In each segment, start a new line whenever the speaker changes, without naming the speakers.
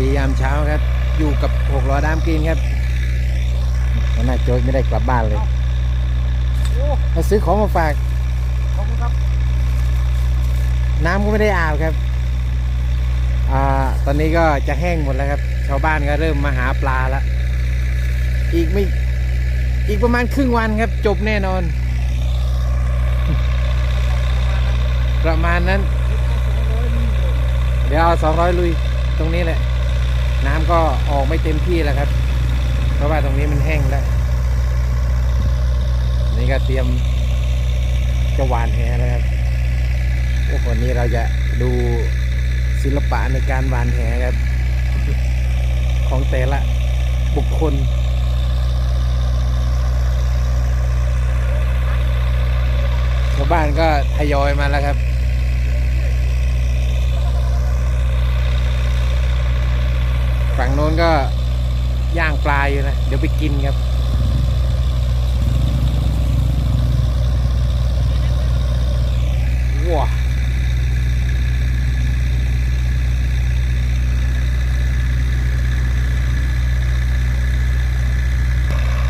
ดียามเช้าครับ อยู่กับหกล้อดามกรีนครับวันน่าโจ๊กไม่ได้กลับบ้านเลย
โอ้
มาซื้อของมาฝาก
ขอบคุณครับ
น้ำก็ไม่ได้อาบครับอ่าตอนนี้ก็จะแห้งหมดแล้วครับ ชาวบ้านก็เริ่มมาหาปลาแล้วอีกไม่อีกประมาณครึ่งวันครับ จบแน่นอน ประมาณนั้น เดี๋ยวเอาสองร้อยลุยตรงนี้แหละ น้ำก็ออกไม่เต็มที่แล้วครับ เพราะว่าตรงนี้มันแห้งแล้ว นี่ก็เตรียมจะหวานแหแล้วครับโอ้วันนี้เราจะดูศิลปะในการหวานแหครับ ของแต่ละบุคคลชาวบ้านก็ทยอยมาแล้วครับ ฝั่ง โน้นก็ย่างปลาอยู่นะ เดี๋ยวไปกินครับ ว้า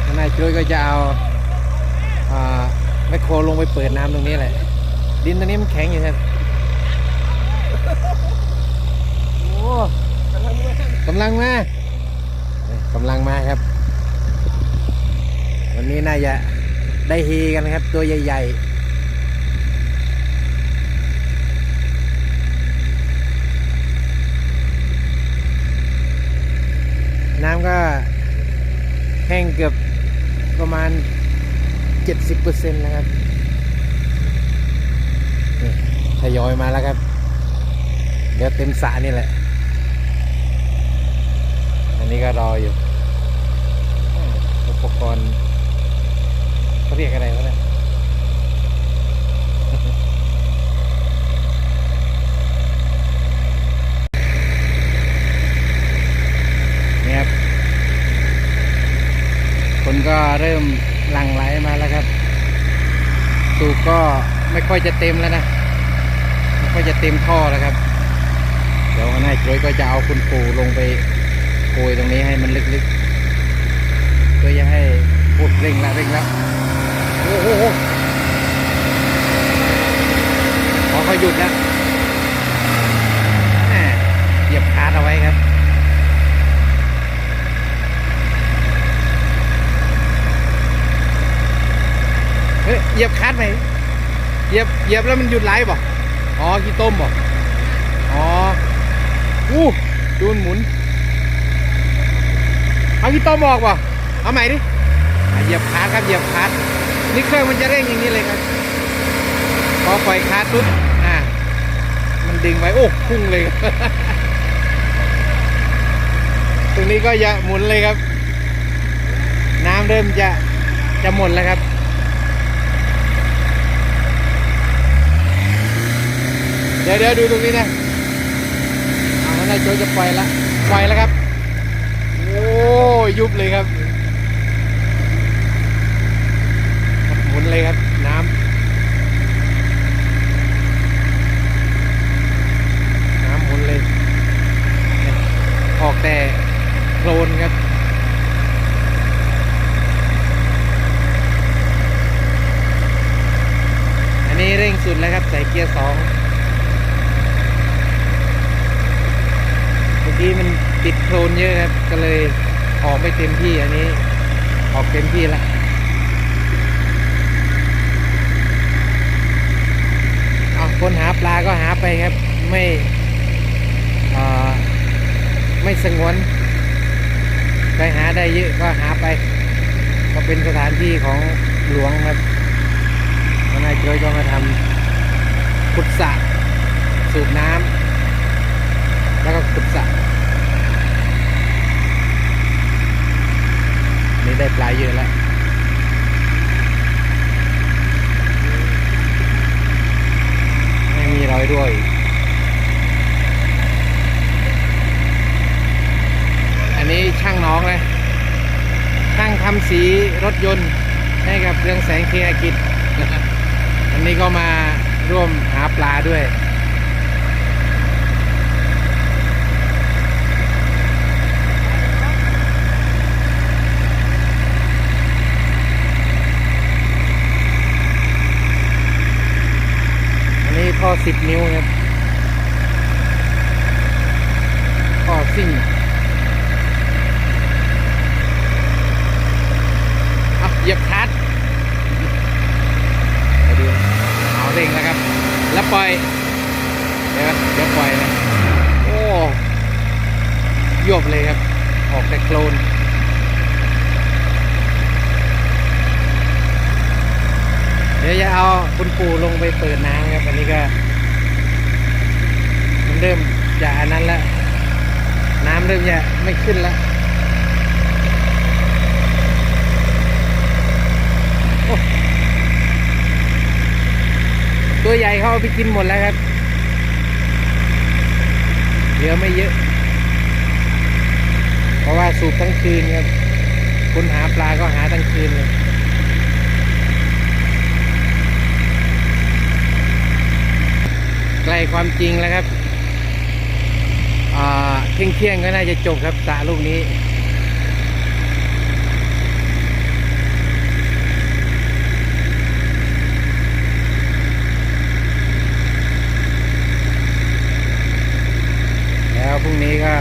ข้างในช่วยก็จะเอาแมคโครลงไปเปิดน้ำตรงนี้แหละ ดินตรงนี้มันแข็งอยู่ครับโอ้
กำลังเมื่อย
กำลังมากำลังมาครับ วันนี้น่าจะได้เฮกันนะครับ ตัวใหญ่ๆน้ำก็แห้งเกือบประมาณ 70%แล้วครับทยอยมาแล้วครับ เดี๋ยวเต็มสระนี่แหละ อันนี้ก็รออยู่ อุปกรณ์เขาเรียกอะไรวะเนี่ยนี่ครับ คนก็เริ่มหลั่งไหลมาแล้วครับ สูบก็ไม่ค่อยจะเต็มแล้วนะ ไม่ค่อยจะเต็มท่อแล้วครับ เดี๋ยววันหน้าจุ้ยก็จะเอาคุณปู่ลงไป โกยตรงนี้ให้มันลึกๆ เพื่อจะให้พูดเร่งล้วเร่งล้วโอ้โหโอ้โหพอเขาหยุดแล้วเหยียบคาร์เอาไว้ครับเฮ้ยเหยียบคาร์ดไหมเหยียบ เหยียบแล้วมันหยุดไหลบ่ อ๋อขี้ต้มบ่ อ๋อ อู้ ดูนหมุน เอาพี่ต้อมบอกป่ะเอาใหม่ดิเหยียบคาร์ดครับเหยียบคาร์ดนี่เครื่องมันจะเร่งอย่างนี้เลยครับพอปล่อยคาร์ดปุ๊บอ่ามันดึงไปโอ้พุ่งเลยตรงนี้ก็จะหมุนเลยครับ น้ำเริ่มจะจะหมดแล้วครับเดี๋ยวเดี๋ยวดูตรงนี้นะเอานายโจจะปล่อยละปล่อยแล้วครับ ยยุบเลยครับหมุนเลยครับน้ำน้ำหมุนเลย ออกแต่โคลนครับอันนี้เร่งสุดแล้วครับ ใส่เกียร์สองเมื่อกี้มันติดโคลนเยอะครับ ก็เลย ออกไม่เต็มที่อันนี้ ออกเต็มที่แล้วเอาคนหาปลาก็หาไปครับ ไม่ไม่สงวนใครหาได้เยอะก็หาไป ก็เป็นสถานที่ของหลวงครับวันนายโจยก็มาทำขุดสระสูบน้ำแล้วก็ขุดสระ ได้ปลาเยอะแล้วไม่มีรอยด้วยอันนี้ช่างน้องเลยช่างทำสีรถยนต์ให้กับเรื่องแสงเคอากิจอันนี้ก็มาร่วมหาปลาด้วย สิบนิ้วครับข้อซิ่งเอาเหยียบคัดไปดูเอาเร่งแล้วครับ แล้วปล่อย เดี๋ยวเดี๋ยวปล่อยนะ โอ้ยวบเลยครับ ออกแต่โคลนเดี๋ยวจะเอาคุณปู่ลงไปเปิดน้ำครับ อันนี้ก็ เริ่มจะอันนั้นแล้วน้ำเริ่มจะไม่ขึ้นแล้วตัวใหญ่เขาเอาไปกินหมดแล้วครับเหลือไม่เยอะ เพราะว่าสูบทั้งคืนครับคุณหาปลาก็หาทั้งคืนเลยใกล้ความจริงแล้วครับ เที่ยงเที่ยงก็น่าจะจบครับสระลูกนี้ แล้วพรุ่งนี้ก็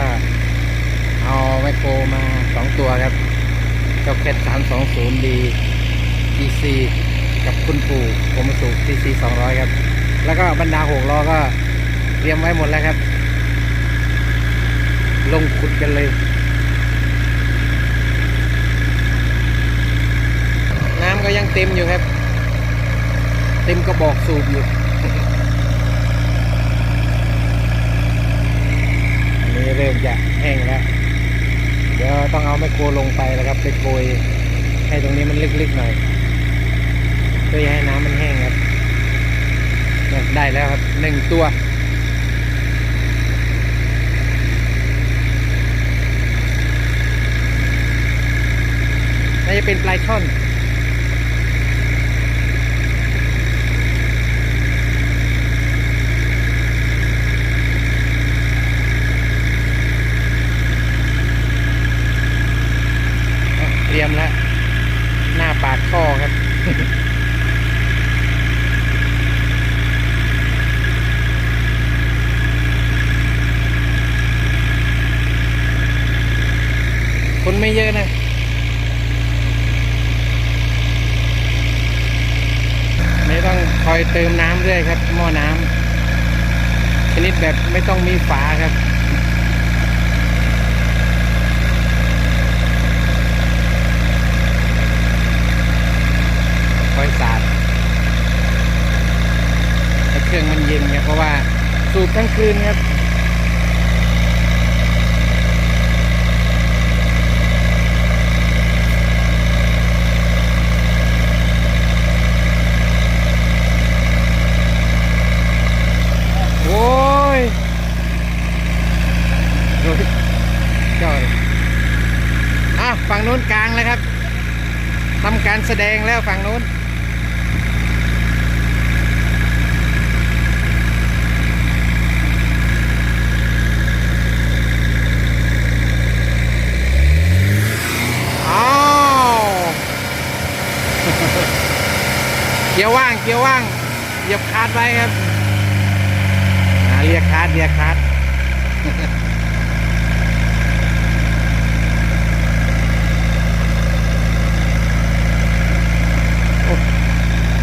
เอาแมโครมาสองตัวครับเจ้าแคทสามสองศูนย์ดี GC กับคุณปู่ผมมาสู TC สองร้อยครับ แล้วก็บรรดาหกล้อก็เตรียมไว้หมดแล้วครับ ลงขุดกันเลย น้ำก็ยังเต็มอยู่ครับ เต็มกระบอกสูบอยู่อันนี้เริ่มจะแห้งแล้ว เดี๋ยวต้องเอาแมโครลงไปแล้วครับ ไปโกยให้ตรงนี้มันลึกๆหน่อยเพื่อให้น้ำมันแห้งครับ ได้แล้วครับหนึ่งตัว น่าจะเป็นปลายช่อนเตรียมแล้ว หน้าปากท่อครับคนไม่เยอะนะ ไม่ต้ องคอยเติมน้ำเรื่อยครับ หม้อน้ำชนิดแบบไม่ต้องมีฝาครับคอยสาดให้เครื่องมันเย็นครับเพราะว่าสูบทั้งคืนครับ โอ้ยดูดิเจ้าเลยอะฝั่งนู้นกลางแล้วครับทำการ แสดงแล้วฝั่งนู้นอ้าวเกียร์ว่างเกียร์ว่างเหยียบคาดไว้ครับอ่าเรียกคาดเรียกคาด โอ้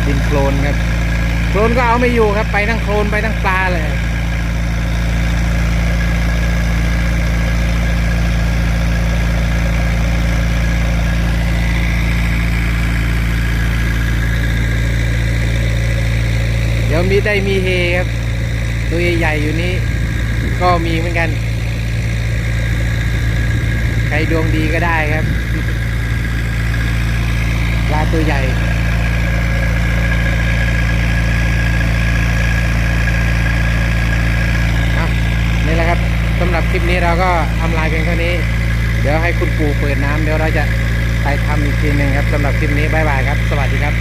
ดิน โคลนครับโคลนก็เอาไม่อยู่ครับ ไปทั้งโคลนไปทั้งปลาเลยเดี๋ยวมีได้มีเฮครับตัวใหญ่ๆอยู่นี้ ก็มีเหมือนกัน ใครดวงดีก็ได้ครับปลาตัวใหญ่ อะนี่แหละครับสำหรับค ลิปนี้เราก็ทำลายเพียงเท่านี้ เดี๋ยวให้คุณปู่เปิดน้ำเดี๋ยวเราจะไปทำอีกทีหนึ่งครับสำหรับคลิปนี้บายบายครับ สวัสดีครับ